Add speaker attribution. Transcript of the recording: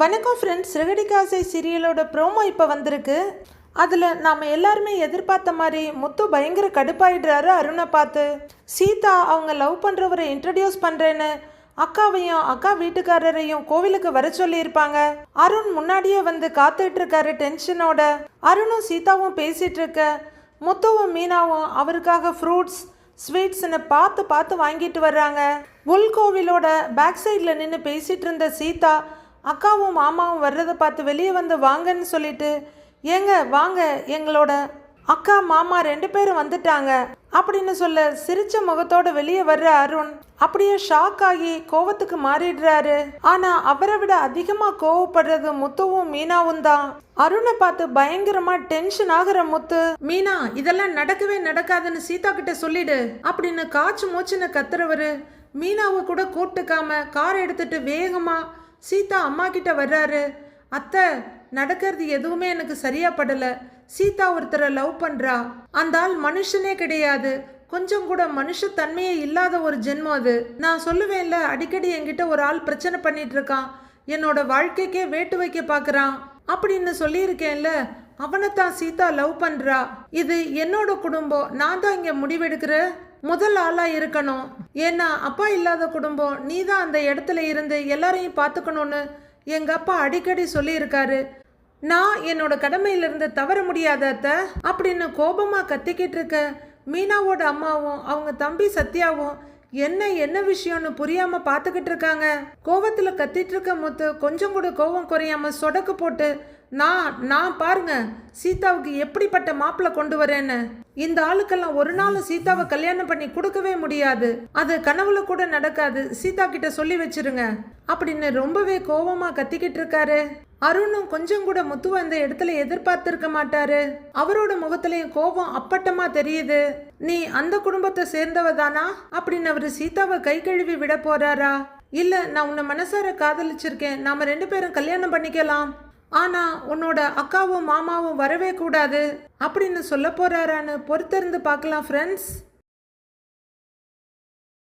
Speaker 1: வணக்கம் friends சிறகடிக்காசை சீரியலோட promo இப்போ வந்திருக்கு. அதில் நாம் எல்லாருமே எதிர்பார்த்த மாதிரி முத்து பயங்கர கடுப்பாயிடுறாரு அருணை பார்த்து. சீதா அவங்க லவ் பண்ணுறவரை இன்ட்ரடியூஸ் பண்ணுறேன்னு அக்காவையும் அக்கா வீட்டுக்காரரையும் கோவிலுக்கு வர சொல்லியிருப்பாங்க. அருண் முன்னாடியே வந்து காத்துட்டு இருக்காரு டென்ஷனோட அருணும் சீதாவும் பேசிட்டு இருக்க முத்துவும் மீனாவும் அவருக்காக ஃப்ரூட்ஸ் ஸ்வீட்ஸ்னு பார்த்து பார்த்து வாங்கிட்டு வர்றாங்க. உள்கோவிலோட பேக் சைடில் நின்று பேசிகிட்டு இருந்த சீதா அக்காவும் மாமாவும் வர்றதை பார்த்து வெளியே வந்து வாங்கன்னு சொல்லிட்டு ஏங்க வாங்க எங்களோட அக்கா மாமா ரெண்டு பேரும் வந்துட்டாங்க அப்படின்னு சொல்ல சிரிச்ச முகத்தோட வெளியே வர்ற அருண் அப்படியே ஷாக் ஆகி கோவத்துக்கு மாறிடுறாரு. ஆனா அவரை விட அதிகமா கோவப்படுறது முத்துவும் மீனாவும் தான். அருணை பார்த்து பயங்கரமா டென்ஷன் ஆகுற முத்து மீனா இதெல்லாம் நடக்கவே நடக்காதுன்னு சீதா கிட்ட சொல்லிடு அப்படின்னு காச்சு மூச்சுன்னு கத்துறவரு. மீனாவை கூட கூப்பிட்டுக்காம கார் எடுத்துட்டு வேகமா சீதா அம்மா கிட்ட வர்றாரு. அத்தை நடக்கிறது எதுவுமே எனக்கு சரியா படல. சீதா ஒருத்தரை லவ் பண்றா. அந்த ஆள் மனுஷனே கிடையாது. கொஞ்சம் கூட மனுஷத்தன்மையே இல்லாத ஒரு ஜென்மம் அது. நான் சொல்லுவேன்ல அடிக்கடி என்கிட்ட ஒரு ஆள் பிரச்சனை பண்ணிட்டு இருக்கான். என்னோட வாழ்க்கைக்கே வேட்டு வைக்க பார்க்கறான் அப்படின்னு சொல்லியிருக்கேன்ல அவனை தான் சீதா லவ் பண்றா. இது என்னோட குடும்பம். நான் தான் இங்க முடிவெடுக்கிற முதல் ஆளாக இருக்கணும். ஏன்னா அப்பா இல்லாத குடும்பம் நீ தான் அந்த இடத்துல இருந்து எல்லாரையும் பார்த்துக்கணும்னு எங்கள் அப்பா அடிக்கடி சொல்லியிருக்காரு. நான் என்னோட கடமையிலிருந்து தவற முடியாத அத்தை அப்படின்னு கோபமாக கத்திக்கிட்டு இருக்க மீனாவோட அம்மாவும் அவங்க தம்பி சத்யாவும் என்ன என்ன விஷயம்னு புரியாம பார்த்துக்கிட்டு இருக்காங்க. கோவத்தில் கத்திட்டு இருக்க முத்து கொஞ்சம் கூட கோவம் குறையாம சொடக்கு போட்டு நான் நான் பாருங்க சீதாவுக்கு எப்படிப்பட்ட மாப்பிள்ளை கொண்டு வரேன்னு. இந்த ஆளுக்கெல்லாம் ஒரு நாள் சீதாவை கல்யாணம் பண்ணி கொடுக்கவே முடியாது. அது கனவுல கூட நடக்காது. சீதா கிட்ட சொல்லி வச்சிருங்க. அப்படின்னு ரொம்பவே கோபமா கத்திக்கிட்டு இருக்காரு. அருணும் கொஞ்சம் கூட முத்துவ அந்த இடத்துல எதிர்பார்த்திருக்க மாட்டாரு. அவரோட முகத்திலையும் கோபம் அப்பட்டமா தெரியுது. நீ அந்த குடும்பத்தை சேர்ந்தவ தானா அப்படின்னு அவரு சீதாவை கை கழுவி விட போறாரா? இல்ல நான் உன்னை மனசார காதலிச்சிருக்கேன். நாம ரெண்டு பேரும் கல்யாணம் பண்ணிக்கலாம். ஆனா உன்னோட அக்காவும் மாமாவும் வரவே கூடாது அப்படின்னு சொல்ல போறாரான்னு பொறுத்திருந்து பார்க்கலாம் ஃப்ரெண்ட்ஸ்